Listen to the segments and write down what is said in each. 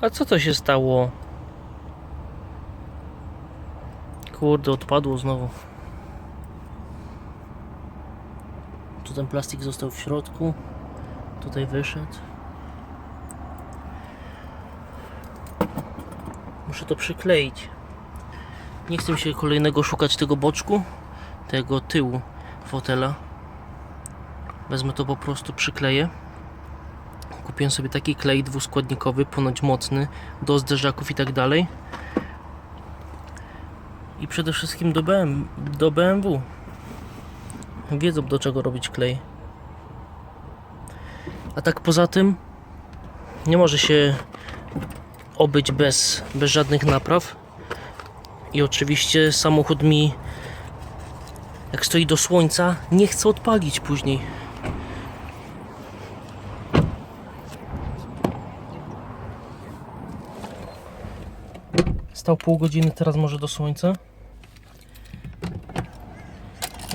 A co to się stało? Kurde, odpadło znowu. Tu ten plastik został w środku. Tutaj wyszedł. Muszę to przykleić. Nie chcę się kolejnego szukać tego boczku, tego tyłu fotela. Wezmę to po prostu przykleję. Kupiłem sobie taki klej dwuskładnikowy, ponoć mocny, do zderzaków i tak dalej. I przede wszystkim do, BM, do BMW. Wiedzą do czego robić klej. A tak poza tym nie może się obyć bez, bez żadnych napraw. I oczywiście samochód mi jak stoi do słońca nie chce odpalić później. Stał pół godziny, teraz może do słońca.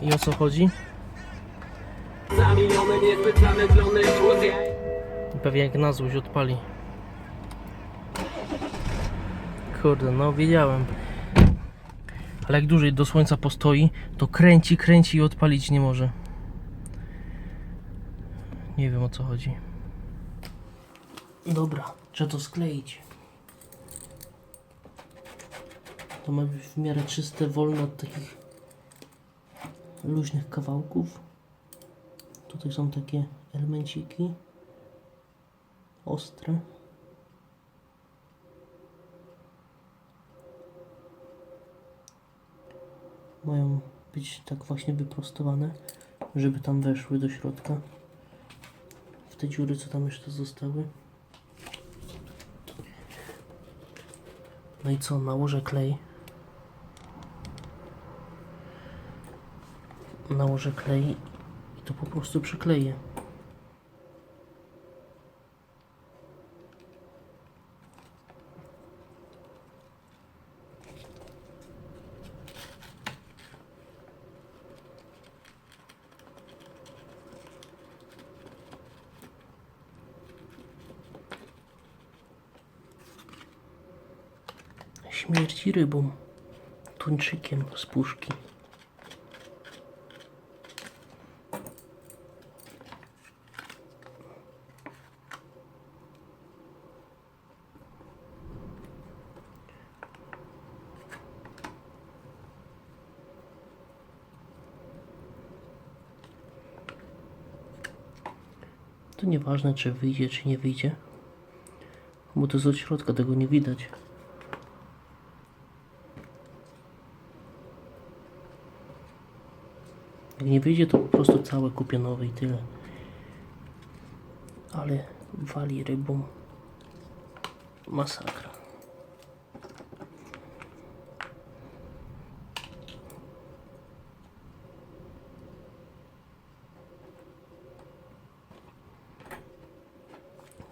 I o co chodzi? Zamieniony, niezbyt zamydlony człowiek Pewnie jak na złość odpali. Kurde, no wiedziałem. Ale jak dłużej do słońca postoi, to kręci, kręci i odpalić nie może. Nie wiem o co chodzi. Dobra, trzeba to skleić. To ma być w miarę czyste, wolne od takich luźnych kawałków. Tutaj są takie elemenciki ostre. Mają być tak właśnie wyprostowane, żeby tam weszły do środka. W te dziury, co tam jeszcze zostały. No i co, nałożę klej. Nałożę klej i to po prostu przykleję. Śmierci rybą, tuńczykiem z puszki. To nieważne, czy wyjdzie, czy nie wyjdzie, bo to od środka, tego nie widać. Jak nie wyjdzie, to po prostu całe kupię nowe i tyle. Ale wali rybą. Masakra.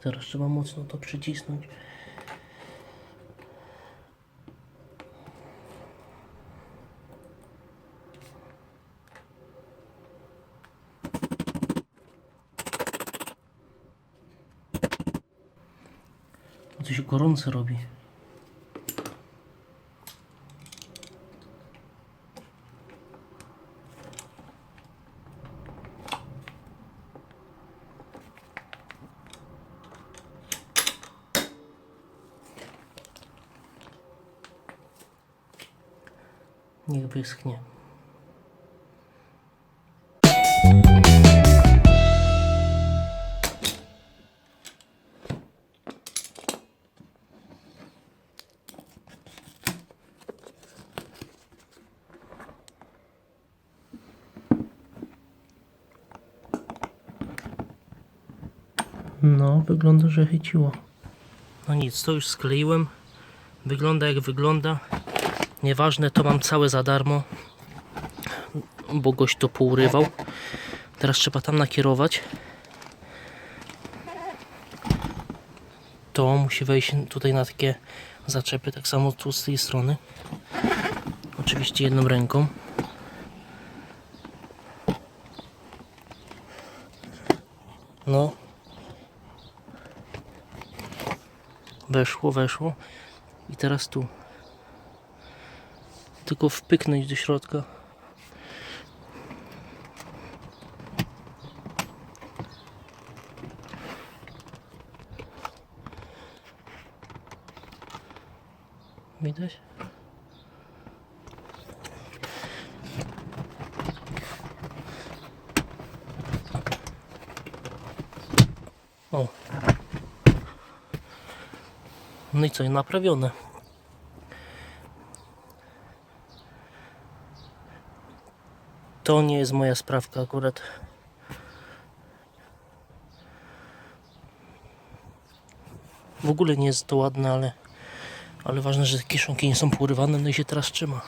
Teraz trzeba mocno to przycisnąć. Się gorące robi. Niech wyschnie. No, wygląda, że chyciło. No nic, to już skleiłem. Wygląda jak wygląda. Nieważne, to mam całe za darmo, bo gość to pourywał. Teraz trzeba tam nakierować. To musi wejść tutaj na takie zaczepy, tak samo tu z tej strony. Oczywiście jedną ręką. No. Weszło, weszło. I teraz tu. Tylko wpyknąć do środka. Widać? O. No i co, naprawione. To nie jest moja sprawka akurat. W ogóle nie jest to ładne, ale, ale ważne, że kieszonki nie są porywane, no i się teraz trzyma.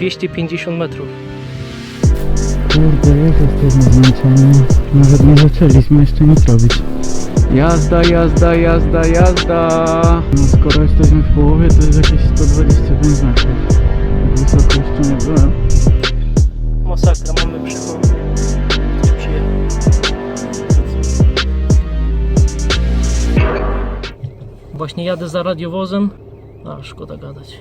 250 metrów. Kurde, jak jesteśmy zmęczeni. Nawet nie zaczęliśmy jeszcze nic robić. Jazda, jazda, jazda, jazda. No skoro jesteśmy w połowie, to jest jakieś 125 metrów. Tak wysoko jeszcze nie byłem. Masakra, mamy przyjechał. Właśnie jadę za radiowozem. A, szkoda gadać.